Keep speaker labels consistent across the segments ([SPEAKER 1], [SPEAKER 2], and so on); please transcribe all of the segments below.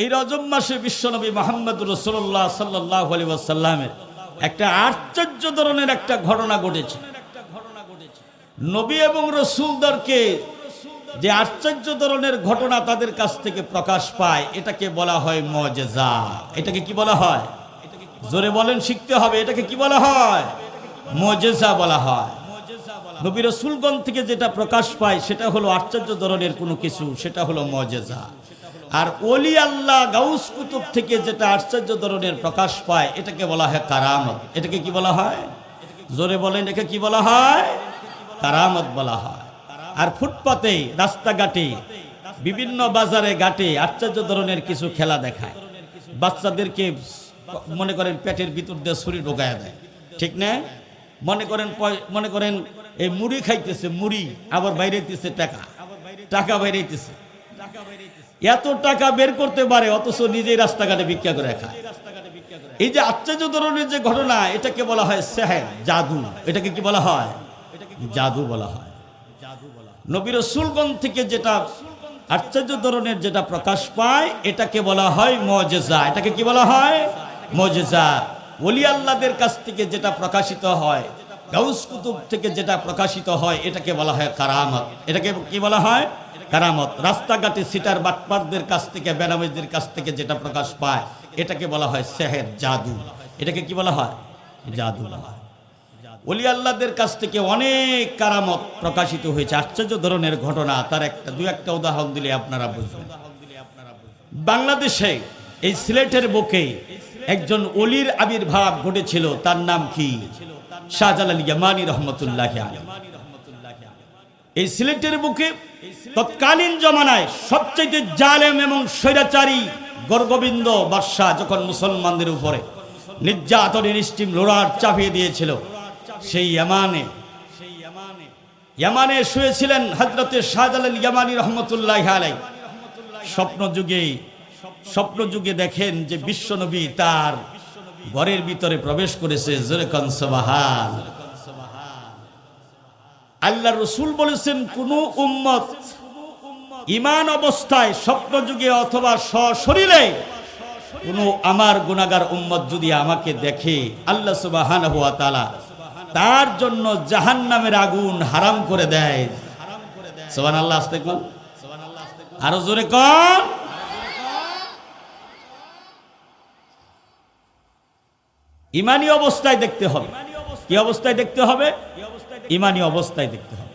[SPEAKER 1] এই রজব মাসে বিশ্বনবী মোহাম্মদ রসুল্লাহ সাল্লাহ আলী ওয়াসাল্লামের একটা আশ্চর্য ধরনের একটা ঘটনা ঘটেছে। নবী এবং রসুলদারকে যে আশ্চর্য ধরনের ঘটনা তাদের কাছ থেকে প্রকাশ পায়, এটাকে বলা হয় মজেজা। এটাকে কি বলা হয়? জোরে বলেন, শিখতে হবে। এটাকে কি বলা হয়? মজেজা বলা হয়। নবী রসুলগণ থেকে যেটা প্রকাশ পায়, সেটা হলো আশ্চর্য ধরনের কোনো কিছু, সেটা হলো মজেজা। আর ওলি আল্লাহ গাউস কুতুব থেকে যেটা আশ্চর্য ধরনের প্রকাশ পায়, এটাকে বলা হয় কারামত। এটাকে কি বলা হয়? জোরে বলেন এটাকে কি বলা হয়? কারামত বলা হয়। আর ফুটপাতে, রাস্তাঘাটে, বিভিন্ন বাজারে, ঘাটে আশ্চর্য ধরনের কিছু খেলা দেখায়। বাচ্চাদেরকে মনে করেন পেটের ভিতর দিয়ে ছুরি ঢোকায় দেয়। ঠিক না? মনে করেন মনে করেন এই মুড়ি খাইতেছে, মুড়ি, আবার বাইরে বাইরেতেছে টাকা। টাকা বাইরে বাইরেতেছে। এত টাকা বের করতে পারে, অথচ নিজেই রাস্তাঘাটে ভিক্ষা করে খায়। এই যে আশ্চর্য ধরনের যে ঘটনা, এটাকে বলা হয় সেহের জাদু। এটাকে কি বলা হয়? জাদু বলা হয়। নবীর সুলগন থেকে যেটা আশ্চর্য ধরনের যেটা প্রকাশ পায়, এটাকে বলা হয় মজেজা। এটাকে কি বলা হয়? মজেজা। ওলি আল্লাদের কাছ থেকে যেটা প্রকাশিত হয় গাউস কুতুব থেকে যেটা প্রকাশিত হয়, এটাকে বলা হয় কারামত। এটাকে কি বলা হয়? কারামত। রাস্তাঘাটে সিটার বাটপারদের কাছ থেকে, বেনামিজদের কাছ থেকে যেটা প্রকাশ পায়, এটাকে বলা হয় সেহের জাদু। এটাকে কি বলা হয়? জাদু বলা হয়। অলি আল্লাহদের কাছ থেকে অনেক কারামত প্রকাশিত হয়েছে। আশ্চর্য ধরনের ঘটনা। তার একটা, দু একটা উদাহরণ দিলে আপনারা বুঝবেন। বাংলাদেশে এই সিলেটের বুকে একজন অলির আবির্ভাব ঘটেছিল। তার নাম কি? শাহজালাল ইয়ামানি রহমতুল্লাহ এই সিলেটের বুকে তৎকালীন জমানায় সবচেয়ে জালেম এবং স্বৈরাচারী গর্গবিন্দ বাদশাহ যখন মুসলমানদের উপরে নির্যাতনের স্টিম লোড়ার চাপিয়ে দিয়েছিল, সেই ইয়ামানে ইয়ামানে শুয়েছিলেন হজরতে শাহজালাল ইয়ামানি রহমতুল্লাহ আলাই স্বপ্ন যুগে স্বপ্ন যুগে দেখেন যে বিশ্বনবী তার ঘরের ভিতরে প্রবেশ করেছে আল্লাহ রসুল বলেছেন, কোন উম্মত ইমান অবস্থায় স্বপ্ন যুগে অথবা সশরীরে কোন আমার গুণাগার উম্মত যদি আমাকে দেখে, আল্লাহ সুবাহান হুয়া তালা তার জন্য জাহান নামের আগুন হারাম করে দেয়। সোবান আল্লাহ আসতে আরও জোরে কন ইমানি অবস্থায় দেখতে হবে। কি অবস্থায় দেখতে হবে? ইমানি অবস্থায় দেখতে হবে।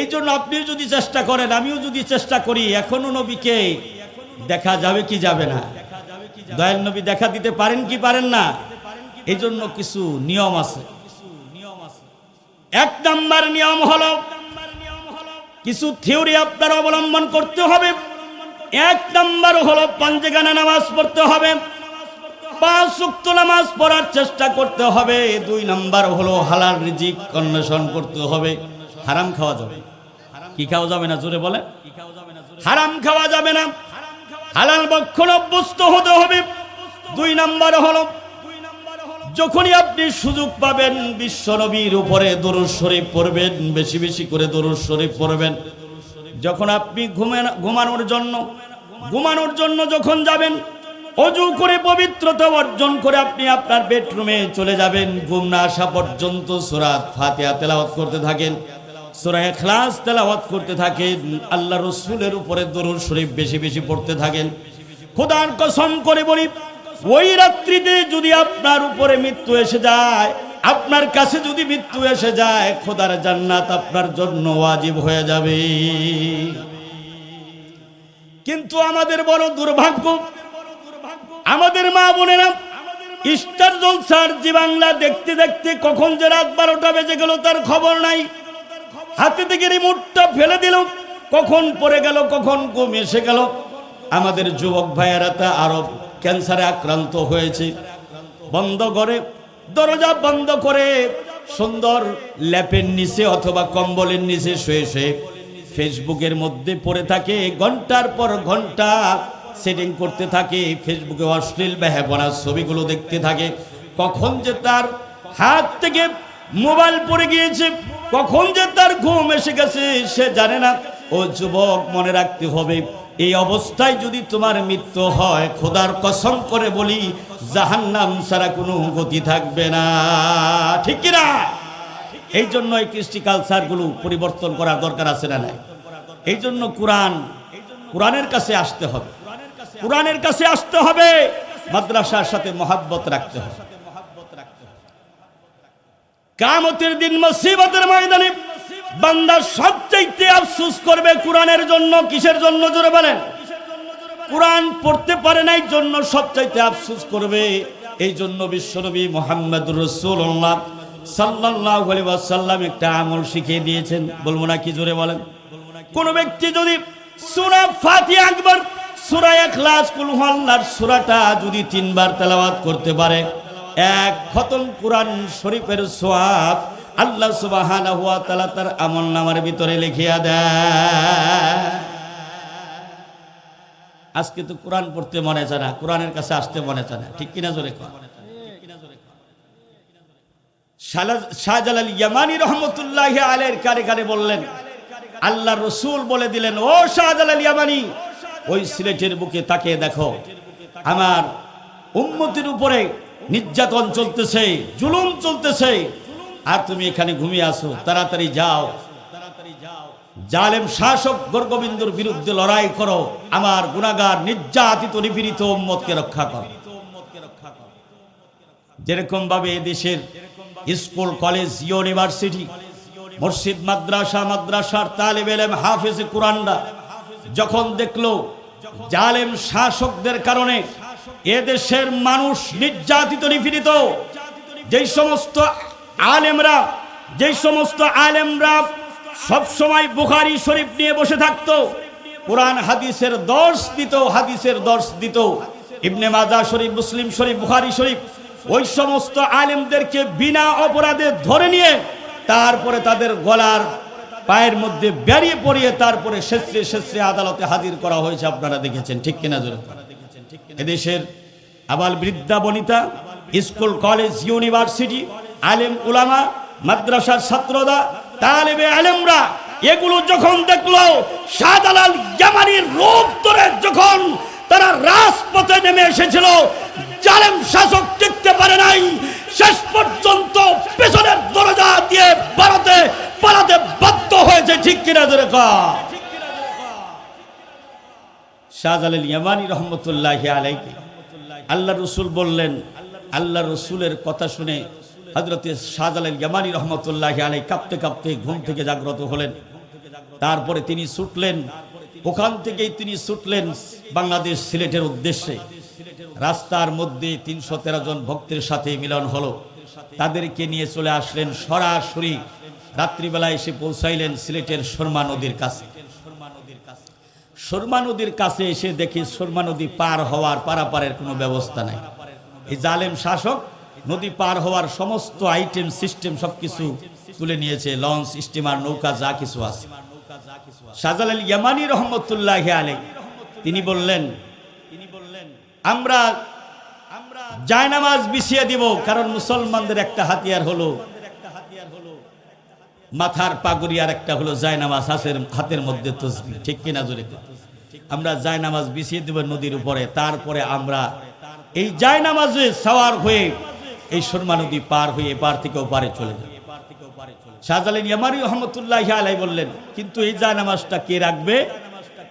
[SPEAKER 1] এই জন্য আপনি যদি চেষ্টা করেন, আমিও যদি চেষ্টা করি, এখনও নবীকে দেখা যাবে কি যাবে না? দয়াল নবী দেখা দিতে পারেন কি পারেন না? এই জন্য কিছু নিয়ম আছে। এক নাম্বার নিয়ম হলো, কিছু থিওরি আপনার অবলম্বন করতে হবে। এক নাম্বার হলো, পাঞ্জেগানা নামাজ পড়তে হবে। পাঁচ সুক্ত নামাজ পড়ার চেষ্টা করতে হবে। দুই নাম্বার হলো হালাল রিজিক অন্বেষণ করতে হবে। হারাম খাওয়া যাবে। কি খাওয়া যাবে না? জোরে বলে হারাম খাওয়া যাবে না। হালাল বক্ষণ অভ্যস্ত হতে হবে। দুই নাম্বার হলো, যখনই আপনি সুযোগ পাবেন বিশ্বনবীর উপরে দরুদ শরীফ পড়বেন, বেশি বেশি করে দরুদ শরীফ পড়বেন। যখন আপনি ঘুমেন ঘুমানোর জন্য ঘুমানোর জন্য যখন যাবেন অজু করে পবিত্রতা অর্জন করে আপনি আপনার বেডরুমে চলে যাবেন। ঘুম না আসা পর্যন্ত সুরাত ফাতিহা তেলাওয়াত করতে থাকেন, সুরা এখলাস তেলাওয়াত করতে থাকেন, আল্লাহ রসুলের উপরে দরুদ শরীফ বেশি বেশি পড়তে থাকেন। খোদার কসম করে বলি, ওই রাত্রিতে যদি আপনার উপরে মৃত্যু এসে যায়, আপনার কাছে যদি মৃত্যু এসে যায়, খোদার জান্নাত আপনার জন্য ওয়াজিব হয়ে যাবে। কিন্তু আমাদের বড় দুর্ভাগ্য আমাদের মা বোনেরা স্টার জলসার জি বাংলা দেখতে দেখতে কখন যে রাত বারোটা বেজে গেল তার খবর নাই। হাতে থেকে রিমোটটা ফেলে দিল, কখন পড়ে গেল, কখন ঘুম এসে গেল। আমাদের যুবক ভাইয়েরা তা আরও ক্যান্সারে আক্রান্ত হয়েছে। বন্ধ করে, দরজা বন্ধ করে, সুন্দর ল্যাপের নিচে অথবা কম্বলের নিচে শুয়ে শুয়ে ফেসবুকের মধ্যে পড়ে থাকে। ঘণ্টার পর ঘণ্টা সেটিং করতে থাকে ফেসবুকে অশ্লীল ব্যবহার ছবিগুলো দেখতে থাকে। কখন যে তার হাত থেকে মোবাইল পড়ে গিয়েছে, কখন যে তার ঘুম এসে গেছে, সে জানে না। ও যুবক, মনে রাখতে হবে, এই অবস্থায় যদি তোমার মৃত্যু হয়, খোদার কসম করে বলি, জাহান্নাম ছাড়া কোনো গতি থাকবে না। ঠিক কিনা? এই জন্য এই কৃষ্টি কালচারগুলো পরিবর্তন করার দরকার আছে না নাই? এই জন্য কোরআন, কোরআনের কাছে আসতে হবে। কোরআনের কাছে আসতে হবে। মাদ্রাসার সাথে মহাব্বত রাখতে হবে। কামতের দিন মুসিবতের ময়দানে বান্দা সবচাইতে আফসোস করবে কোরআনের জন্য, কিসের জন্য জোরে বলেন? কোরআন পড়তে পারে নাই, জন্য সবচাইতে আফসোস করবে এই জন্য বিশ্বনবী মোহাম্মদ রসুল্লাহ আলাইহি ওয়াসাল্লাম একটা আমল শিখিয়ে দিয়েছেন। বলব না কি জোরে বলেন? কোন ব্যক্তি যদি সূরা ফাতিহা একবার সূরা ইখলাস কুল হুয়াল্লাহর সূরাটা যদি তিনবার তেলাওয়াত করতে পারে, এক খতম কোরআন শরীফের সোয়াব আল্লাহ সুবহানাহু ওয়া তাআলা তার আমল নামার ভিতরে লিখিয়া দেয়। আজকে তো কোরআন পড়তে মনে চায় না, কোরআনের কাছে আসতে মনে চায় না, ঠিক কিনা জোরে শাহজালাল ইয়ামানি রহমতুল্লাহ আলের কারে কারে বললেন, আল্লাহ রসুল বলে দিলেন, ও শাহজালাল ইয়ামানি ওই সিলেটের বুকে তাকে দেখো, আমার উম্মতির উপরে নির্যাতন চলতেছে, জুলুম চলতেছে। আর তুমি এখানে ঘুমিয়ে আসো তাড়াতাড়ি যাও। জালেম শাসক গর্গবিন্দুর বিরুদ্ধে লড়াই করো, আমার গুণাগার নির্যাতিত নিপীড়িত উম্মতকে রক্ষা করো। যেরকম ভাবে দেশের স্কুল, কলেজ, ইউনিভার্সিটি, মসজিদ, মাদ্রাসা, মাদ্রাসার তালেব এলেম, হাফেজ, কোরআনরা যখন দেখল জালেম শাসকদের কারণে এ দেশের মানুষ নির্যাতিত, নিপীড়িত, যেই সমস্ত আলেমরা, যেই সমস্ত আলেমরা সব সময় বুখারি শরীফ নিয়ে বসে থাকতো, কোরআন হাদিসের দর্শ দিত, হাদিসের দর্শ দিত। ইবনে মাজা শরীফ, মুসলিম শরীফ, বুখারি শরীফ, ওই সমস্ত আলেমদেরকে বিনা অপরাধে ধরে নিয়ে তারপরে তাদের গলার পায়ের মধ্যে বেরিয়ে পড়িয়ে তারপরে শেষে শেষে আদালতে হাজির করা হয়েছে, আপনারা দেখেছেন, ঠিক কিনা জোরে এদেশের আবাল বৃদ্ধা বনিতা, স্কুল, কলেজ, ইউনিভার্সিটি, আলেম উলামা, মাদ্রাসার ছাত্ররা, তালেবে আলেমরা, এগুলো যখন দেখল, শাহজালাল জামানির রূপ ধরে যখন তারা রাজপথে নেমে এসেছিল, জালেম শাসক টিকতে পারে নাই শেষ পর্যন্ত পেছনের দরজা দিয়ে ভারতে পালাতে বাধ্য হয়েছে, ঠিক কিনা ধরে কর শাহজালাল ইয়ামানি রহমতুল্লাহ আলাইকে আল্লাহ রসুল বললেন আল্লাহ রসুলের কথা শুনে হজরতে শাহজালাল ইয়ামানি রহমতুল্লাহ আলাই কাঁপতে কাঁপতে ঘুম থেকে জাগ্রত হলেন। তারপরে তিনি ছুটলেন, ওখান থেকেই তিনি ছুটলেন বাংলাদেশ সিলেটের উদ্দেশ্যে। রাস্তার মধ্যে তিনশো তেরো জন ভক্তের সাথে মিলন হলো। তাদেরকে নিয়ে চলে আসলেন সরাসরি। রাত্রিবেলা এসে পৌঁছাইলেন সিলেটের শর্মা নদীর কাছে। সুরমা নদীর কাছে এসে দেখি সুরমা নদী পার হওয়ার পারাপারের কোনো ব্যবস্থা নাই। এই জালেম শাসক নদী পার হওয়ার সমস্ত আইটেম, সিস্টেম সবকিছু তুলে নিয়েছে। লঞ্চ, স্টিমার, নৌকা, যা কিছু আছে। শাহজালাল ইয়ামানি রহমতুল্লাহ আলী তিনি বললেন আমরা জায়নামাজ বিছিয়ে দিব, কারণ মুসলমানদের একটা হাতিয়ার হলো, মাথার পাগড়ি আর একটা হলো জায়নামাজ হাতের হাতের মধ্যে তসবি, ঠিক কিনা জোরে। আমরা জায়নামাজ বিছিয়ে দেব নদীর উপরে, তারপরে আমরা এই জায়নামাজে সাওয়ার হয়ে এই সুরমা নদী পার হয়ে এপার থেকে ওপারে চলে যাবে শাহজালাল ইয়ামারি রহমতুল্লাহ আলাই বললেন, কিন্তু এই জায়নামাজটা কে রাখবে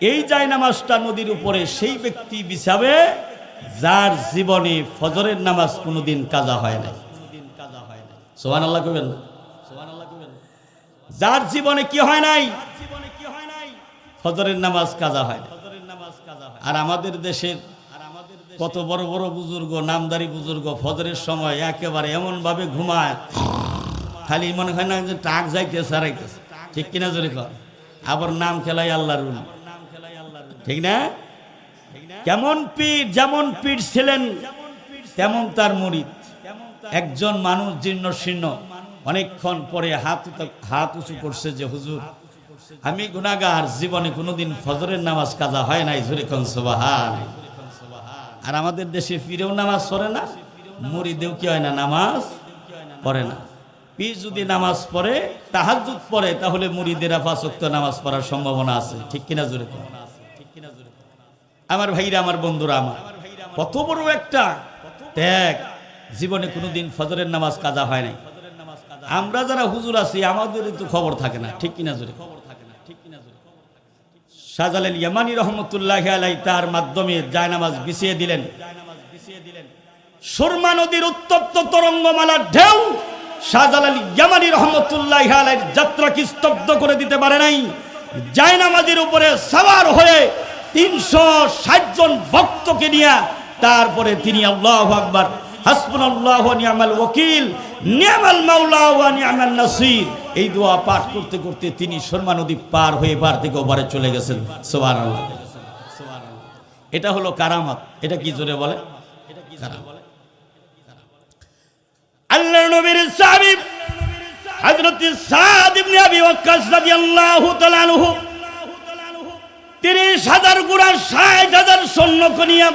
[SPEAKER 1] এই জায়নামাজটা নদীর উপরে সেই ব্যক্তি বিছাবে যার জীবনে ফজরের নামাজ কোনোদিন কাজা হয় না সোহান আল্লাহ কবেন যার জীবনে কি হয় নাই? ফজরের নামাজ কাজা হয়। আর আমাদের দেশের কত বড় বড় বুজুর্গ, নামদারি বুজুর্গ ফজরের সময় একেবারে এমন ভাবে ঘুমায়। খালি মনে হয় না যে টাক যাইতে সারাইতেছে ঠিক কিনা জোরে কর আবার নাম খেলাই আল্লাহ রুল। ঠিক না? কেমন পীর, যেমন পীর ছিলেন, তেমন তার মরিদ। একজন মানুষ জীর্ণ শীর্ণ। অনেকক্ষণ পরে হাত হাত উঁচু করছে যে, হুজুর, আমি গুনাগার জীবনে কোনোদিন ফজরের নামাজ কাজা হয় নাই, জোরে কোন সুবাহান। আর আমাদের দেশে ফিরেও নামাজ পড়ে না মুড়িদেও কি হয় না, নামাজ পড়ে না। পীর যদি নামাজ পড়ে তাহাজুদ পড়ে, তাহলে মুড়িদেরা পাঁচ নামাজ পড়ার সম্ভাবনা আছে। ঠিক কিনা, জোরে? আমার ভাইরা, আমার বন্ধুরা, আমার। কত বড় একটা ত্যাগ। জীবনে কোনোদিন ফজরের নামাজ কাজা হয় নাই। আমরা যারা হুজুর আছি, আমাদের তো খবর থাকে না, ঠিক কিনা জোরে? শাহজালাল ইয়ামানি রহমতুল্লাহ আলাই তার মাধ্যমে জায়নামাজ বিছিয়ে দিলেন। সুরমা নদীর উত্তপ্ত তরঙ্গমালার ঢেউ শাহজালাল ইয়ামানি রহমতুল্লাহ আলাইর যাত্রাকে স্তব্ধ করে দিতে পারে নাই। জায়নামাজের উপরে সাওয়ার হয়ে তিনশো ষাট জন ভক্তকে নিয়ে তারপরে তিনি আল্লাহ আকবার নি'মাল ওয়াকিল নি'মাল মাওলা ওয়া নাসির। এই দোয়া পাঠ করতে করতে তিনি সুরমা নদী পার হয়ে পার থেকে ওপারে চলে গেছেন। সুবহানাল্লাহ। এটা হলো কারামত। এটা কি জোরে বলে? আল্লাহর নবীর সাহাবী হযরত সাদ ইবনে আবি ওয়াক্কাস রাদিয়াল্লাহু তাআলা আনহু 30 হাজার গুড়া 60 হাজার সৈন্যকে নিয়ে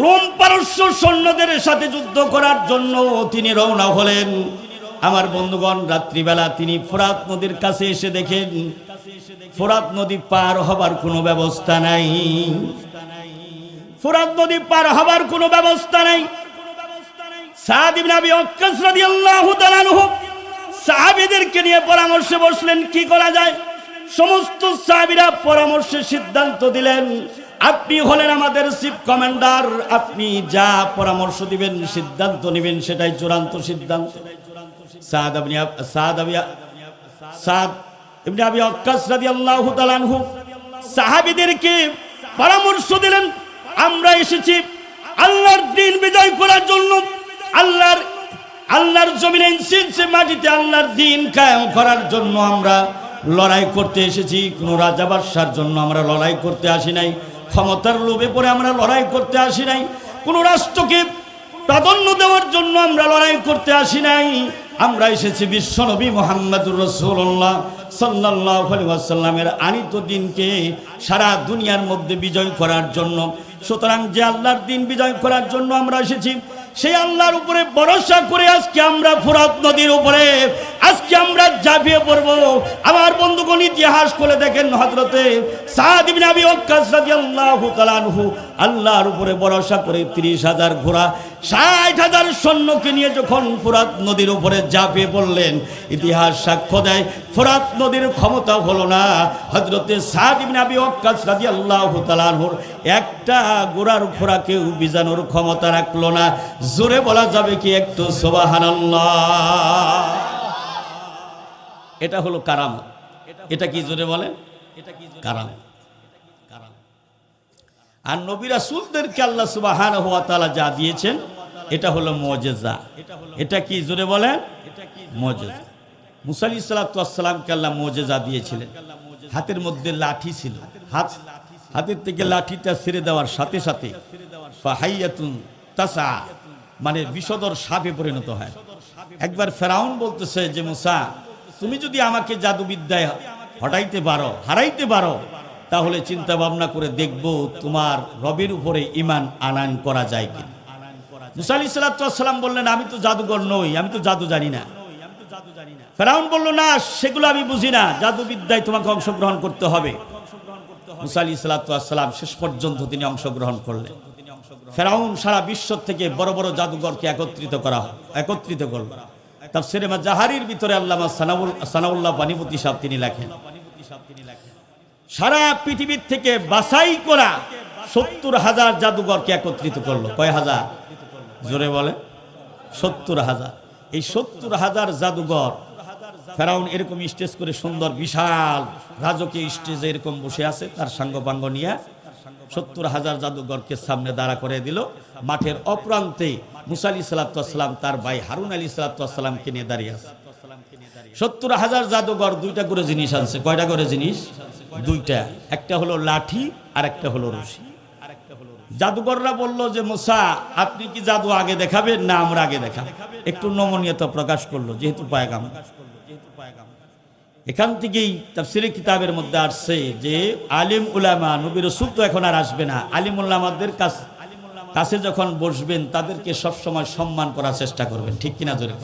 [SPEAKER 1] রোম পারস্য সৈন্যদের সাথে যুদ্ধ করার জন্য তিনি রওনা হলেন। আমার বন্ধুগণ, রাত্রিবেলা তিনি ফোরাত নদীর কাছে এসে দেখেন, ফোরাত নদী পার হবার কোনো ব্যবস্থা নাই। ফোরাত নদী পার হবার কোনো ব্যবস্থা নাই। সাহাবীদেরকে নিয়ে পরামর্শে বসলেন, কি করা যায়? সমস্ত সাহাবীরা পরামর্শে সিদ্ধান্ত দিলেন, আপনি হলেন আমাদের চিফ কমান্ডার, আপনি যা পরামর্শ দিবেন, সিদ্ধান্ত নেবেন, সেটাই চূড়ান্ত সিদ্ধান্ত। সাদ আপনি সাদ আবি সাদ ইবনে আবি ওয়াক্কাস রাদিয়াল্লাহু তাআলা আনহু সাহাবীদেরকে পরামর্শ দিলেন, আমরা এসেছি আল্লাহর দিন বিজয় করার জন্য, আল্লাহর আল্লাহর জমিনে মাটিতে আল্লাহর দিন কায়েম করার জন্য আমরা লড়াই করতে এসেছি, কোনো রাজা বাদশার জন্য আমরা লড়াই করতে আসি নাই, ক্ষমতার লোভে পরে আমরা লড়াই করতে আসি নাই, কোনো রাষ্ট্রকে প্রাধান্য দেওয়ার জন্য আমরা লড়াই করতে আসি নাই। আমরা এসেছি বিশ্বনবী মোহাম্মদুর রসুল্লাহ সাল্লাহ আসাল্লামের আনিত দিনকে সারা দুনিয়ার মধ্যে বিজয় করার জন্য। সুতরাং যে আল্লাহর দিন বিজয় করার জন্য আমরা এসেছি, সেই আল্লাহর উপরে ভরসা করে আজকে আমরা ফুরাত নদীর উপরে আজকে আমরা ঝাঁপিয়ে পড়ব। আমার বন্ধুগণ, ইতিহাস করে দেখেন হজরতে আল্লাহর উপরে ভরসা করে 30 হাজার ঘোড়া 60 হাজার সৈন্যকে নিয়ে যখন ফুরাত নদীর উপরে ঝাঁপিয়ে পড়লেন, ইতিহাস সাক্ষ্য দেয়, ফোরাত নদীর ক্ষমতা হলো না। হজরতে সাদ ইবনে আবি ওয়াক্কাস রাদিয়াল্লাহু তাআলা আনহুর একটা গোড়ার খোরাকেও বিজানোর ক্ষমতা রাখল না। জোরে বলা যাবে কি একটু সুবহানাল্লাহ। এটা হলো কারাম এটা কি জোরে বলে এটা কি কারাম আর নবী রাসূলদেরকে আল্লাহ সুবহানাহু ওয়া তাআলা যা দিয়েছেন, এটা হলো মুজিজা। এটা কি জোরে কি মুজিজা। মুসা আলাইহিস আল্লাহ মুজিজা দিয়েছিলেন। হাতের মধ্যে লাঠি ছিল। হাত, হাতের থেকে লাঠিটা ছেড়ে দেওয়ার সাথে সাথে তাসা মানে বিষদর সাপে পরিণত হয়। একবার ফেরাউন বলতেছে যে, মুসা তুমি যদি আমাকে জাদুবিদ্যায় হটাইতে পারো, হারাইতে পারো, তাহলে চিন্তা ভাবনা করে দেখব তোমার রবের উপরে ইমান আনায়ন করা যায় কি মুসা সাল্লাম বললেন, আমি তো জাদুঘর নই, আমি তো জাদু জানি না। ফেরাউন বলল, না, সেগুলো আমি বুঝি না, জাদুবিদ্যায় তোমাকে অংশগ্রহণ করতে হবে। মুসা সাল্লাম শেষ পর্যন্ত তিনি অংশগ্রহণ করলেন। ফেরাউন সারা বিশ্ব থেকে বড় বড় জাদুঘরকে একত্রিত করা একত্রিত করল। তার সিনেমা জাহারির ভিতরে আল্লামা সানাউল, সানাউল্লাহ পানিপতি সাহেব তিনি লেখেন, সারা পৃথিবীর থেকে বাছাই করা সত্তর হাজার জাদুঘরকে একত্রিত করল। কয় হাজার? জোরে বলে। সত্তর হাজার। এই সত্তর হাজার জাদুঘর, ফেরাউন এরকম স্টেজ করে সুন্দর বিশাল রাজকীয় স্টেজে এরকম বসে আছে, তার সাঙ্গপাঙ্গ নিয়ে সত্তর হাজার জাদুঘরকে সামনে দাঁড়া করে দিল। মাঠের অপ্রান্তে মুসা আলি সাল্লাম তার ভাই হারুন আলী সাল্লামকে নিয়ে দাঁড়িয়ে আছে। সত্তর হাজার জাদুঘর, দুইটা করে জিনিস আনছে। কয়টা করে জিনিস? দুইটা। একটা হলো লাঠি আর একটা হলো রশি। জাদুঘররা বলল যে, মুসা, আপনি কি জাদু আগে দেখাবেন না আমরা আগে দেখাব? একটু নমনীয়তা প্রকাশ করল, যেহেতু পায়গাম এখান থেকেই তাফসিরে কিতাবের মধ্যে আসছে যে, আলিম উলামা, নবী রসুল তো এখন আর আসবে না। আলিম উল্লামাদের কাছ কাছে যখন বসবেন, তাদেরকে সবসময় সম্মান করার চেষ্টা করবেন। ঠিক কিনা জোরে?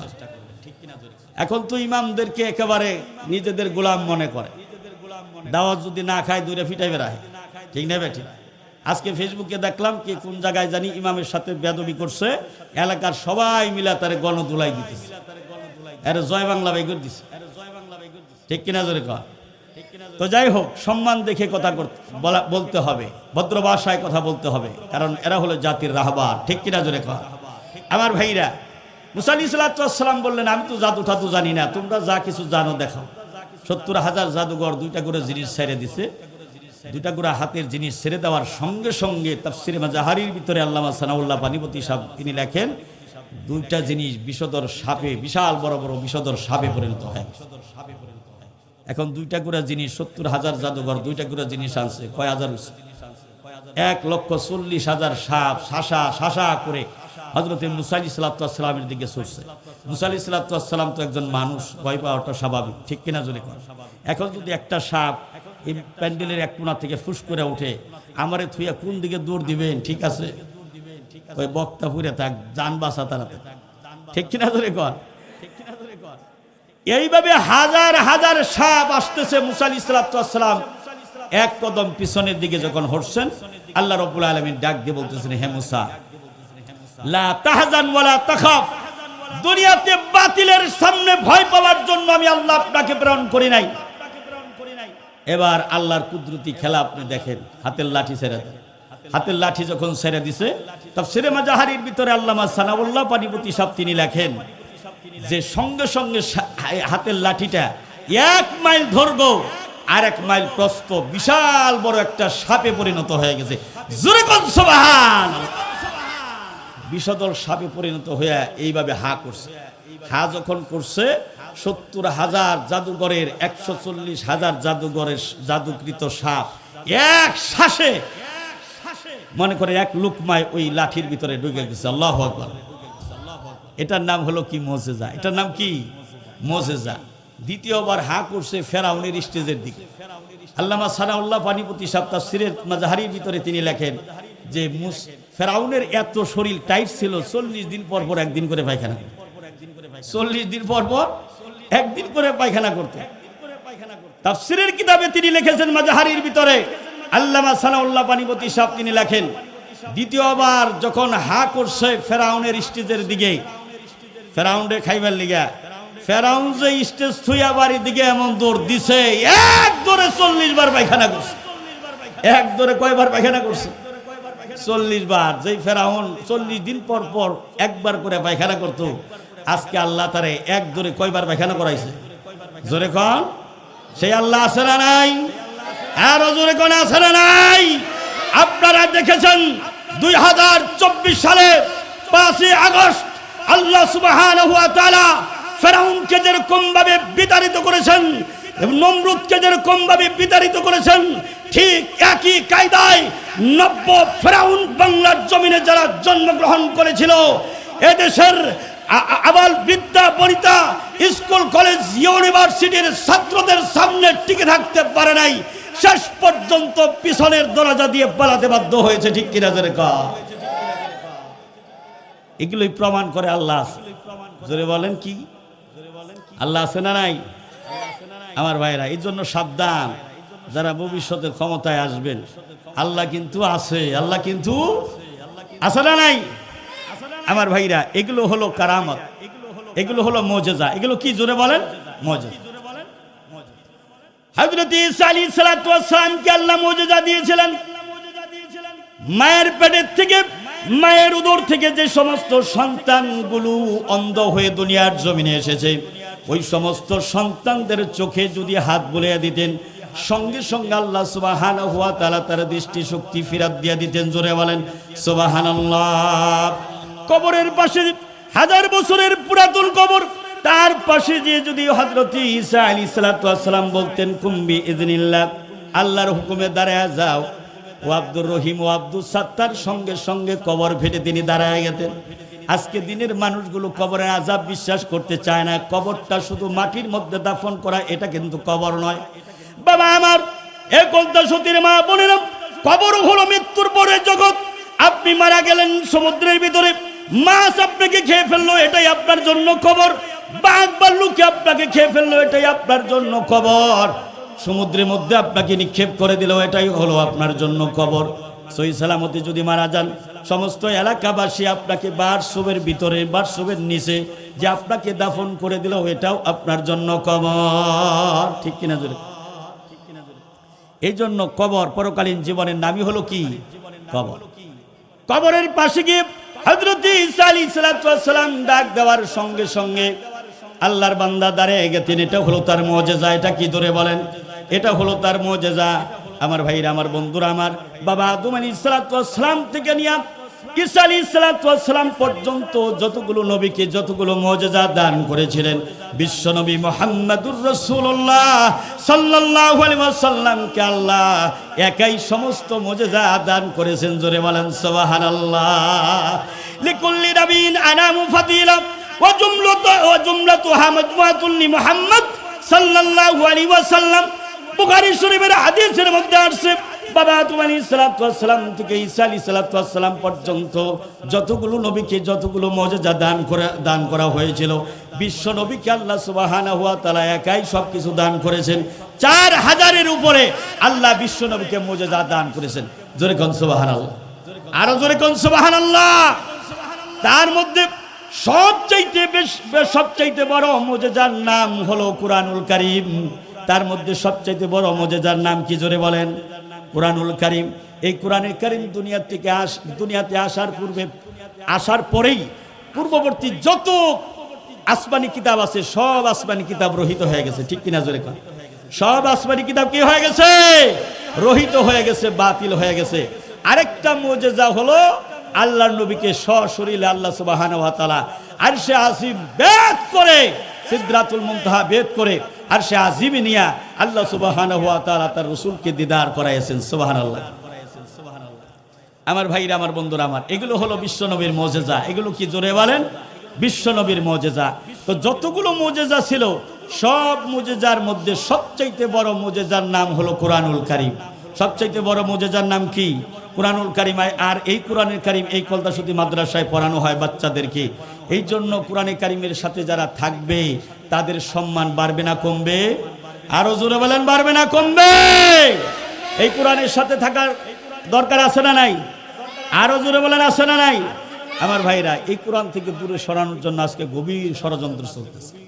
[SPEAKER 1] এখন তো ইমামদেরকে একেবারে নিজেদের গোলাম মনে করে। দাওয়াত যদি না খায়, দূরে ফিটাই বেড়ায় ঠিক না বেঠিক আজকে ফেসবুকে দেখলাম কি, কোন জায়গায় জানি ইমামের সাথে বেদবি করছে, এলাকার সবাই মিলা তারে গণদুলাই দিতেছে। আরে জয় বাংলা বাইকর দিছে। ঠিক কিনা জোরে কয় তো যাই হোক, সম্মান দেখে কথা বলা- বলতে হবে। ভদ্র কথা বলতে হবে। কারণ এরা হলো জাতির রাহবার ঠিক কিনা জোরে কয় আমার ভাইরা মুসালি সাল্লাম বললেন, আমি তো জাদু টাদু জানি না। তোমরা যা কিছু জানো দেখাও। সত্তর হাজার জাদুঘর দুইটা করে জিনিস ছেড়ে দিছে। দুইটা করে হাতের জিনিস ছেড়ে দেওয়ার সঙ্গে সঙ্গে তাফসিরে মাজাহারির ভিতরে আল্লামা সানাউল্লাহ পানিপতি সাহেব তিনি লেখেন, দুইটা জিনিস বিষদর সাপে, বিশাল বড় বড় বিষদর সাপে পরিণত হয়। এখন দুইটা করে জিনিস, সত্তর হাজার জাদুঘর, দুইটা করে জিনিস আনছে, কয় হাজার এক লক্ষ চল্লিশ হাজার সাপ, শাসা শাসা করে হজরত মুসাইল সালাতামের দিকে ছুটছে। মুসাইল সালাতাম তো একজন মানুষ, ভয় পাওয়াটা স্বাভাবিক, ঠিক কিনা জোরে কর এখন যদি একটা সাপ এই প্যান্ডেলের এক কোণা থেকে ফুস করে উঠে আমারে থুইয়া কোন দিকে দৌড় দিবেন, ঠিক আছে? ওই বক্তা পুরে থাক, যান বাসা তারাতে ঠিক কিনা জোরে কর এইভাবে হাজার হাজার সাপ আসতেছে মুসালি সালাম। এক কদম পিছনের দিকে যখন হরছেন, আল্লাহ রবুল আলমিন ডাক দিয়ে বলতেছেন, হে মুসা, লা তাহজান ওয়ালা তাখাফ। দুনিয়াতে বাতিলের সামনে ভয় পাওয়ার জন্য আমি আল্লাহ আপনাকে প্রেরণ করি নাই। এবার কুদরতি দেখেন, হাতের লাঠি হাতের লাঠি যখন দিছে ভিতরে পানিপতি সাহেব তিনি লেখেন যে সঙ্গে সঙ্গে হাতের লাঠিটা এক মাইল ধরবো আর এক মাইল প্রস্ত বিশাল বড় একটা সাপে পরিণত হয়ে গেছে। বিষদল সাপে পরিণত হয়ে এইভাবে হা করছে। হা যখন করছে, সত্তর হাজার জাদুঘরের, একশো চল্লিশ হাজার জাদুঘরের জাদুকৃত সাপ এক শ্বাসে, মনে করে এক লুকমায় ওই লাঠির ভিতরে ঢুকে গেছে। আল্লাহ আকবার। এটার নাম হলো কি মোজেজা? এটার নাম কি? মোজেজা। দ্বিতীয়বার হা করছে ফেরাউনের স্টেজের দিকে। আল্লামা সানাউল্লাহ পানিপতি সাহ সিরের মাজাহারির ভিতরে তিনি লেখেন যে ফেরাউনের এত শরীর টাইট ছিল, চল্লিশ দিন পর পর একদিন করে পায়খানা চল্লিশ দিন পর পর একদিন করে পায়খানা করতে। তাফসিরের কিতাবে তিনি লিখেছেন মাজাহারির ভিতরে, আল্লামা সানাউল্লাহ পানিপতি সাহ তিনি লেখেন, দ্বিতীয়বার যখন হা করছে ফেরাউনের স্টেজের দিকে ফেরাউন্ডে খাইবার লিগা। ফেরাউন যে স্টেজ থুইয়া বাড়ির দিকে এমন দৌড় দিছে, এক দৌড়ে চল্লিশ বার পায়খানা করছে। এক দৌড়ে কয়বার পায়খানা করছে? চল্লিশ বার। যেই ফেরাউন চল্লিশ দিন পর পর একবার করে পায়খানা করতো। আজকে আল্লাহ তারে এক দৌড়ে কয়বার পায়খানা করাইছে? জোরে কন। সেই আল্লাহ আছে না নাই? আর জোরে কোন, আছে না নাই? আপনারা দেখেছেন দুই হাজার চব্বিশ সালে পাঁচই আগস্ট আল্লাহ তাআলা ফেরাউনকে যেরকম ভাবে বিতাড়িত করেছেন নমরুদকে যেরকম ভাবে বিতাড়িত করেছেন, ঠিক একই কায়দায় নব্য ফেরাউন বাংলার জমিনে যারা জন্মগ্রহণ করেছিল, এদেশের আ- আ- আবাল বিদ্যা বনিতা, স্কুল, কলেজ, ইউনিভার্সিটির ছাত্রদের সামনে টিকে থাকতে পারে নাই। শেষ পর্যন্ত পিছনের দরজা দিয়ে পালাতে বাধ্য হয়েছে, ঠিক কিনা জোরে কর এগুলোই প্রমাণ করে আল্লাহ। জোরে বলেন কি? আল্লাহ আছে না নাই? আমার ভাইরা, এই জন্য সাবধান। যারা ভবিষ্যতে ক্ষমতায় আসবেন, আল্লাহ কিন্তু আছে, আল্লাহ কিন্তু আছে না নাই? আমার ভাইরা, এগুলো হলো কারামত, এগুলো হলো মজেজা। এগুলো কি জোরে বলেন? সালাতামকে আল্লাহ মজেজা দিয়েছিলেন। মায়ের পেটের থেকে মায়ের উদর থেকে যে সমস্ত সন্তানগুলো অন্ধ হয়ে দুনিয়ার জমিনে এসেছে, ওই সমস্ত সন্তানদের চোখে যদি হাত বুলিয়ে দিতেন, সঙ্গে সঙ্গে আল্লাহ সুবাহান হুয়া তালা তার দৃষ্টি শক্তি ফিরাত দিয়ে দিতেন। জোরে বলেন সুবাহান কবরের পাশে হাজার বছরের পুরাতন কবর, তার পাশে যে যদি হজরত ঈসা আলী সালাতাম বলতেন কুম্বি ইদিনিল্লাহ আল্লাহর হুকুমে দাঁড়ায় যাও। ও আব্দুর রহিম ও আব্দুল সাত্তার সঙ্গে সঙ্গে কবর ফেটে তিনি দাঁড়ায় গেতেন আজকে দিনের মানুষগুলো কবরের আজাব বিশ্বাস করতে চায় না। কবরটা শুধু মাটির মধ্যে দাফন করা, এটা কিন্তু কবর নয়। বাবা আমার এ কলতা সতীর মা বোনেরা, কবর হলো মৃত্যুর পরে জগৎ। আপনি মারা গেলেন সমুদ্রের ভিতরে। মাছ আপনাকে খেয়ে ফেলল, এটাই আপনার জন্য কবর। বাঘ বাল্লুকে আপনাকে খেয়ে ফেলল, এটাই আপনার জন্য কবর। সমুদ্রের মধ্যে আপনাকে নিক্ষেপ করে দিল, এটাই হলো আপনার জন্য কবর। সই সালামতে যদি মারা যান, সমস্ত এলাকাবাসী আপনাকে বারসবের ভিতরে, বারসবের নিচে যে আপনাকে দাফন করে দিল, এটাও আপনার জন্য কবর। ঠিক কিনা জোরে? এই জন্য কবর পরকালীন জীবনের নামই হলো কি? কবর। কবরের পাশে গিয়ে হজরত সালাম ডাক দেওয়ার সঙ্গে সঙ্গে আল্লাহর বান্দা দাঁড়িয়ে গেছেন এটা হলো তার মজেজা, এটা কি ধরে বলেন? এটা হলো তার মজেজা। আমার ভাইরা, আমার বন্ধুরা, আমার বাবা আদম আলী সালাতাম থেকে নিয়ে ঈসা আলী সালাতাম পর্যন্ত যতগুলো নবীকে, যতগুলো মজেজা দান করেছিলেন বিশ্বনবী মোহাম্মদুর রসুল্লাহ সাল্লাহ সাল্লামকে আল্লাহ একাই সমস্ত মজেজা দান করেছেন। জোরে বলেন সবাহান আল্লাহ লিকুল্লি রবিন আনামু ফাদিলা ওয়া জুমলাতু ওয়া জুমলাতু হামদুয়াতুল লি মুহাম্মদ সাল্লাল্লাহু আলাইহি ওয়াসাল্লাম। বুখারী শরীফের হাদিসের মধ্যে আসছে, বাবা তুমি সালাম থেকে ঈসা আলী সালাম পর্যন্ত যতগুলো নবীকে, যতগুলো মজেজা দান করে, দান করা হয়েছিল, বিশ্ব নবীকে আল্লাহ সুবাহানা হুয়া তালা একাই সব কিছু দান করেছেন। চার হাজারের উপরে আল্লাহ বিশ্ব নবীকে মজেজা দান করেছেন। জোরে কন সুবাহান আল্লাহ আরও জোরে কন সুবাহান আল্লাহ তার মধ্যে সবচাইতে বেশ, সবচাইতে বড় মজেজার নাম হলো কুরআনুল কারীম। তার মধ্যে সবচাইতে বড় মজেজার নাম কি জোরে বলেন? কুরআনুল কারীম। এই কোরআনের কারীম দুনিয়া থেকে আস, দুনিয়াতে আসার পূর্বে, আসার পরেই পূর্ববর্তী যত আসমানি কিতাব আছে, সব আসমানি কিতাব রহিত হয়ে গেছে। ঠিক কিনা জোরে কন? সব আসমানি কিতাব কি হয়ে গেছে? রহিত হয়ে গেছে, বাতিল হয়ে গেছে। আরেকটা মজেজা হলো আল্লাহর নবীকে সশরীরে আল্লাহ সুবাহান আর সে আসিম বেদ করে সিদ্ধাতুল মুনতাহা বেদ করে আর সে আজিম নিয়া আল্লাহ সুবাহান হুয়া তালা তার রসুলকে দিদার করাইছেন সুবাহান আল্লাহ আমার ভাইরা, আমার বন্ধুরা, আমার, এগুলো হলো বিশ্বনবীর মজেজা। এগুলো কি জোরে বলেন? বিশ্বনবীর মজেজা। তো যতগুলো মজেজা ছিল, সব মজেজার মধ্যে সবচাইতে বড় মজেজার নাম হলো কোরআনুল কারিম। সবচাইতে বড় মজেজার নাম কি? কোরআনুল কারিমায় আর এই কোরআনের কারিম এই কলতাসুতি মাদ্রাসায় পড়ানো হয় বাচ্চাদেরকে। এই জন্য কোরআনে কারিমের সাথে যারা থাকবে, তাদের সম্মান বাড়বে না, কমবে। আরও জোরে বলেন, বাড়বে না, কমবে। এই কোরআনের সাথে থাকার দরকার আছে না নাই? আরও জোরে বলেন, আছে না নাই? আমার ভাইরা, এই কোরআন থেকে দূরে সরানোর জন্য আজকে গভীর ষড়যন্ত্র চলতেছে।